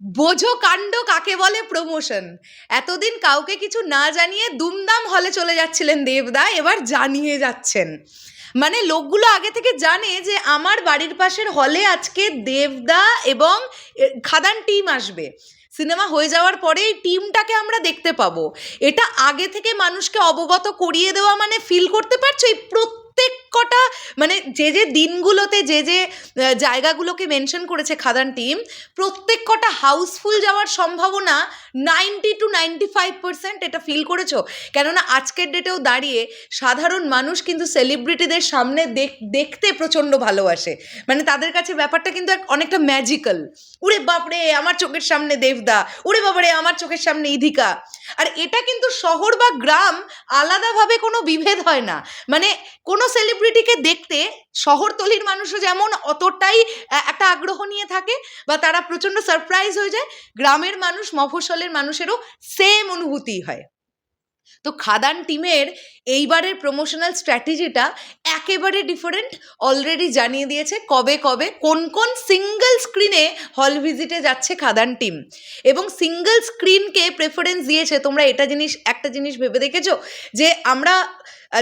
বোঝো কাণ্ড কাকে বলে প্রমোশন এতদিন কাউকে কিছু না জানিয়ে দুমদাম হলে চলে যাচ্ছিলেন দেবদা, এবার জানিয়ে যাচ্ছেন। মানে লোকগুলো আগে থেকে জানে যে আমার বাড়ির পাশের হলে আজকে দেবদা এবং খাদান টিম আসবে। সিনেমা হয়ে যাওয়ার পরে এই টিমটাকে আমরা দেখতে পাবো। এটা আগে থেকে মানুষকে অবগত করিয়ে দেওয়া মানে ফিল করতে পারছ? এই প্রত্যেক কটা মানে যে যে দিনগুলোতে, যে যে জায়গাগুলোকে মেনশন করেছে খাদান টিম, প্রত্যেক কটা হাউসফুল যাওয়ার সম্ভাবনা ninety two ninety five percent এটা ফিল করেছ? কেননা আজকের ডেটেও দাঁড়িয়ে সাধারণ মানুষ কিন্তু সেলিব্রিটিদের সামনে দেখ- দেখতে প্রচণ্ড ভালোবাসে। মানে তাদের কাছে ব্যাপারটা কিন্তু অনেকটা ম্যাজিক্যাল উড়ে বাপরে, আমার চোখের সামনে দেবদা উড়ে বাপরে আমার চোখের সামনে ইধিকা। আর এটা কিন্তু শহর বা গ্রাম আলাদাভাবে কোনো বিভেদ হয় না। মানে কোনো সেলিব্রিটিকে দেখতে শহরতলির মানুষও যেমন অতটাই একটা আগ্রহ নিয়ে থাকে বা তারা প্রচণ্ড সারপ্রাইজ হয়ে যায়, গ্রামের মানুষ মফসলের মানুষেরও সেম অনুভূতি হয়। তো খাদান টিমের এইবারের প্রমোশনাল স্ট্র্যাটেজিটা একেবারে ডিফারেন্ট অলরেডি জানিয়ে দিয়েছে কবে কবে, কোন কোন সিঙ্গেল স্ক্রিনে হল ভিজিটে যাচ্ছে খাদান টিম। এবং সিঙ্গেল স্ক্রিনকে প্রেফারেন্স দিয়েছে, তোমরা এটা জিনিস, একটা জিনিস ভেবে দেখেছ? যে আমরা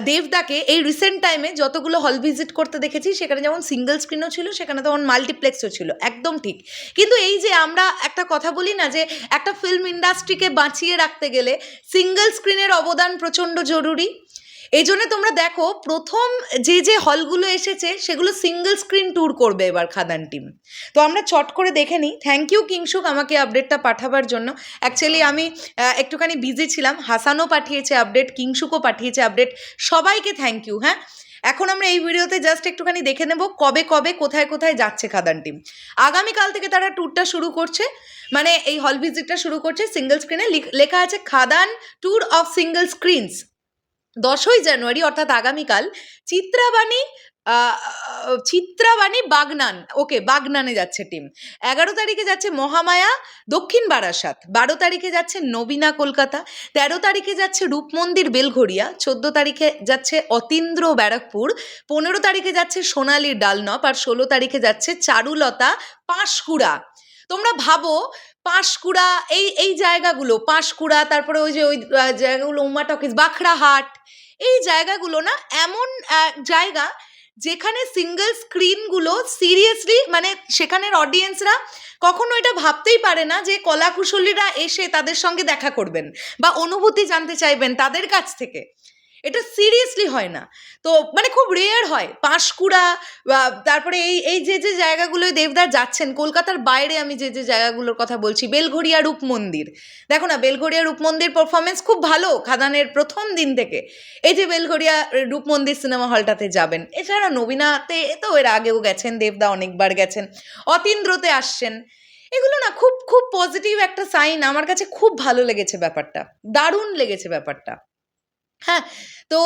দেবদাকে এই রিসেন্ট টাইমে যতগুলো হল ভিজিট করতে দেখেছি, সেখানে যেমন সিঙ্গেল স্ক্রিনও ছিল, সেখানে তেমন মাল্টিপ্লেক্সও ছিল, একদম ঠিক। কিন্তু এই যে আমরা একটা কথা বলি না, যে একটা ফিল্ম ইন্ডাস্ট্রিকে বাঁচিয়ে রাখতে গেলে সিঙ্গেল স্ক্রিনের অবদান প্রচণ্ড জরুরি। এই জন্য তোমরা দেখো, প্রথম যে যে হলগুলো এসেছে, সেগুলো সিঙ্গেল স্ক্রিন ট্যুর করবে এবার খাদান টিম। তো আমরা চট করে দেখে নিই। থ্যাংক ইউ কিংসুক আমাকে আপডেটটা পাঠাবার জন্য। অ্যাকচুয়ালি আমি একটুখানি বিজি ছিলাম। হাসানও পাঠিয়েছে আপডেট কিংসুকও পাঠিয়েছে আপডেট সবাইকে থ্যাংক ইউ হ্যাঁ? এখন আমরা এই ভিডিওতে জাস্ট একটুখানি দেখে নেব কবে কবে, কোথায় কোথায় যাচ্ছে খাদান টিম। আগামীকাল থেকে তারা ট্যুরটা শুরু করছে। মানে এই হল ভিজিটটা শুরু করছে সিঙ্গেল স্ক্রিনে লেখা আছে Khadaan tour of single screens দশই জানুয়ারি, অর্থাৎ আগামীকাল, চিত্রাবাণী চিত্রাবাণী বাগনান, ওকে, বাগনানে যাচ্ছে টিম এগারো তারিখে যাচ্ছে মহামায়া, দক্ষিণ বারাসাত। বারো তারিখে যাচ্ছে নবীনা কলকাতা। তেরো তারিখে যাচ্ছে রূপমন্দির বেলঘড়িয়া। চোদ্দ তারিখে যাচ্ছে অতীন্দ্র ব্যারাকপুর। পনেরো তারিখে যাচ্ছে সোনালী ডালনপ। আর ষোলো তারিখে যাচ্ছে চারুলতা পাঁশকুড়া। তোমরা ভাবো পাঁশকুড়া, এই এই জায়গাগুলো, পাঁশকুড়া, তারপরে ওই যে ওই জায়গাগুলো উমা টকিজ বাখড়াহাট এই জায়গাগুলো না এমন জায়গা যেখানে সিঙ্গেল স্ক্রিনগুলো সিরিয়াসলি মানে সেখানের অডিয়েন্সরা কখনো এটা ভাবতেই পারে না যে কলাকুশলীরা এসে তাদের সঙ্গে দেখা করবেন বা অনুভূতি জানতে চাইবেন তাদের কাছ থেকে। এটা সিরিয়াসলি হয় না। তো মানে খুব রেয়ার হয়। পাঁশকুড়া তারপরে এই এই যে যে জায়গাগুলোয় দেবদার যাচ্ছেন, কলকাতার বাইরে আমি যে যে জায়গাগুলোর কথা বলছি, বেলঘড়িয়া রূপ মন্দির। দেখো না, বেলঘড়িয়া রূপ মন্দির পারফরমেন্স খুব ভালো, খাদানের প্রথম দিন থেকে। এই যে বেলঘড়িয়া রূপ মন্দির সিনেমা হলটাতে যাবেন, এছাড়া নবীনাতে তো এর আগেও গেছেন, দেবদা অনেকবার গেছেন, অতীন্দ্রতে আসছেন। এগুলো না খুব খুব পজিটিভ একটা সাইন আমার কাছে খুব ভালো লেগেছে ব্যাপারটা। দারুণ লেগেছে ব্যাপারটা। হ্যাঁ তো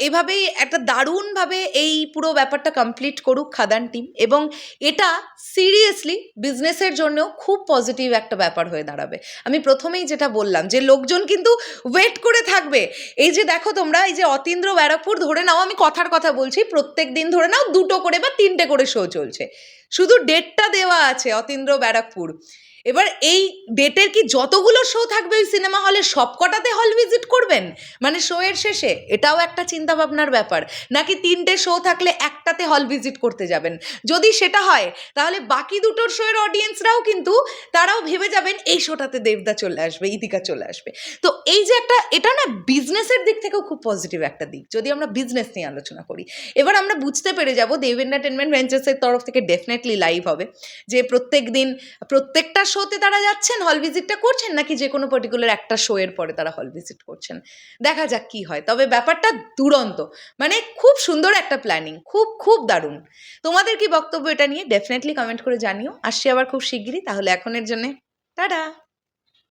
এভাবেই একটা দারুণভাবে এই পুরো ব্যাপারটা কমপ্লিট করুক খাদান টিম এবং এটা সিরিয়াসলি বিজনেসের জন্যও খুব পজিটিভ একটা ব্যাপার হয়ে দাঁড়াবে। আমি প্রথমেই যেটা বললাম যে, লোকজন কিন্তু ওয়েট করে থাকবে। এই যে দেখো তোমরা, এই যে অতীন্দ্র ব্যারাকপুর ধরে নাও, আমি কথার কথা বলছি, প্রত্যেক দিন ধরে নাও দুটো করে বা তিনটে করে শো চলছে। শুধু ডেটটা দেওয়া আছে অতীন্দ্র ব্যারাকপুর। এবার এই ডেটের কি যতগুলো শো থাকবে ওই সিনেমা হলে সবকটাতে হল ভিজিট করবেন? মানে শো এর শেষে? এটাও একটা চিন্তা ভাবনার ব্যাপার। নাকি তিনটে শো থাকলে একটাতে হল ভিজিট করতে যাবেন? যদি সেটা হয়, তাহলে বাকি দুটোর শো এর অডিয়েন্সরাও কিন্তু তারাও ভেবে যাবেন, এই শোটাতে দেবদা চলে আসবে, ইতিকা চলে আসবে। তো এই যে একটা, এটা না বিজনেসের দিক থেকেও খুব পজিটিভ একটা দিক, যদি আমরা বিজনেস নিয়ে আলোচনা করি। এবার আমরা বুঝতে পেরে যাব দেব এন্টারটেনমেন্ট ভেঞ্চার্সের তরফ থেকে ডেফিনেটলি লাইভ হবে। যে প্রত্যেক দিন, প্রত্যেকটা শোতে তারা যাচ্ছেন হল ভিজিটটা করছেন নাকি যে কোনো পার্টিকুলার একটা শো এর পরে তারা হল ভিজিট করছেন? দেখা যাক কি হয়। তবে ব্যাপারটা দুরন্ত। মানে খুব সুন্দর একটা প্ল্যানিং খুব খুব দারুণ। তোমাদের কি বক্তব্য এটা নিয়ে? ডেফিনেটলি কমেন্ট করে জানিও। আসছি আবার খুব শিগগিরই, তাহলে এখনের জন্যে। টাটা!